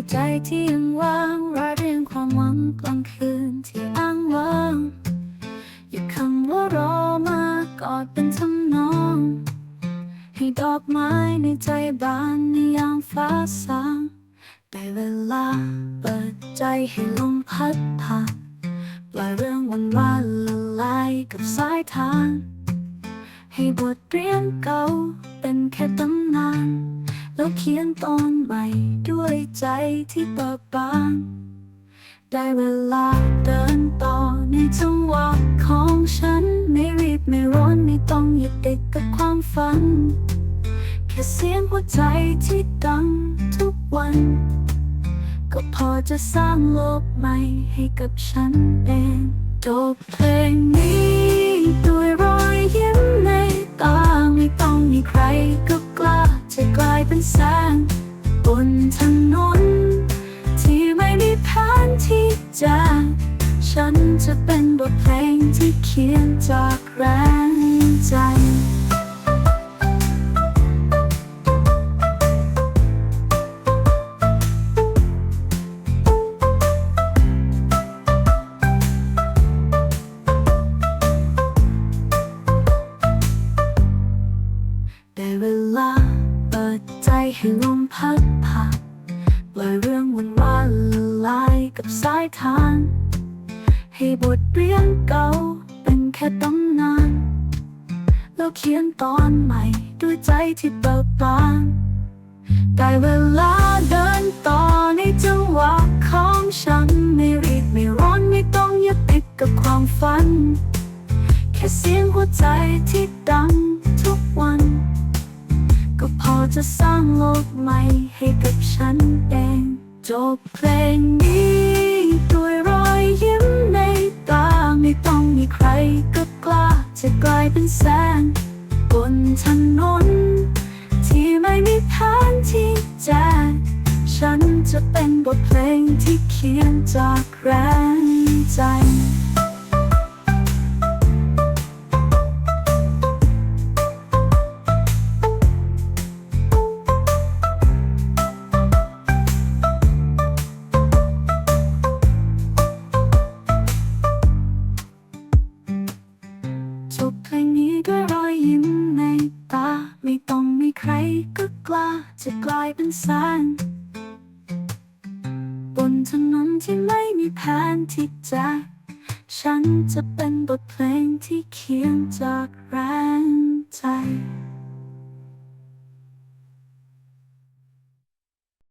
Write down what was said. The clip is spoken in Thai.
ที่ใจที่ยังว่างรายเรียงความหวังกลางคืนที่อ้างว้างหยุดคำว่ารอมากอดเป็นทำนอง ให้ดอกไม้ในใจบานในยามฟ้าสางได้เวลาเปิดใจให้ลมพัดผ่านปล่อยเรื่องวันวานละลายกับสายทาน ให้บทเรียนเก่าเป็นแค่ตำนาน แล้วเขียนตอนใหม่ด้วยใจที่เบิกบานได้เวลาเดินต่อในจังหวะของฉัน ไม่รีบไม่ร้อนไม่ต้องยึดติดกับความฝัน แค่เสียงหัวใจที่ดังทุกวัน ก็พอจะสร้างโลกใหม่ให้กับฉันเองจบเพลงนี้ด้วยรอย แสงบนถนน ที่ไม่มีแผนที่จะฉันจะเป็นบทเพลงที่เขียนจากแรงใจได้เวล ให้ลมพัดผ่านปล่อยเรื่องวันวานละลายกับสายทาน ให้บทเรียนเก่าเป็นแค่ตำนาน แล้วเขียนตอนใหม่ด้วยใจที่เบิกบานได้เวลาเดินต่อในจังหวะของฉัน ไม่รีบไม่ร้อนไม่ต้องยึดติดกับความฝัน แค่เสียงหัวใจที่ดังทุกวัน ก็พอจะสร้างโลกใหม่ให้กับฉันเอง จบเพลงนี้ด้วยรอยยิ้มในตาไม่ต้องมีใครก็กล้า จะกลายเป็นแสงบนถนน ที่ไม่มีแผนที่จะฉันจะเป็นบทเพลงที่เขียนจากแรงใจ ด้วยรอยยิ้มในตา ไม่ต้องมีใครก็กล้า จะกลายเป็นแสงบนถนนที่ไม่มีแผนที่จะฉันจะเป็นบทเพลงที่เขียนจากแรงใจ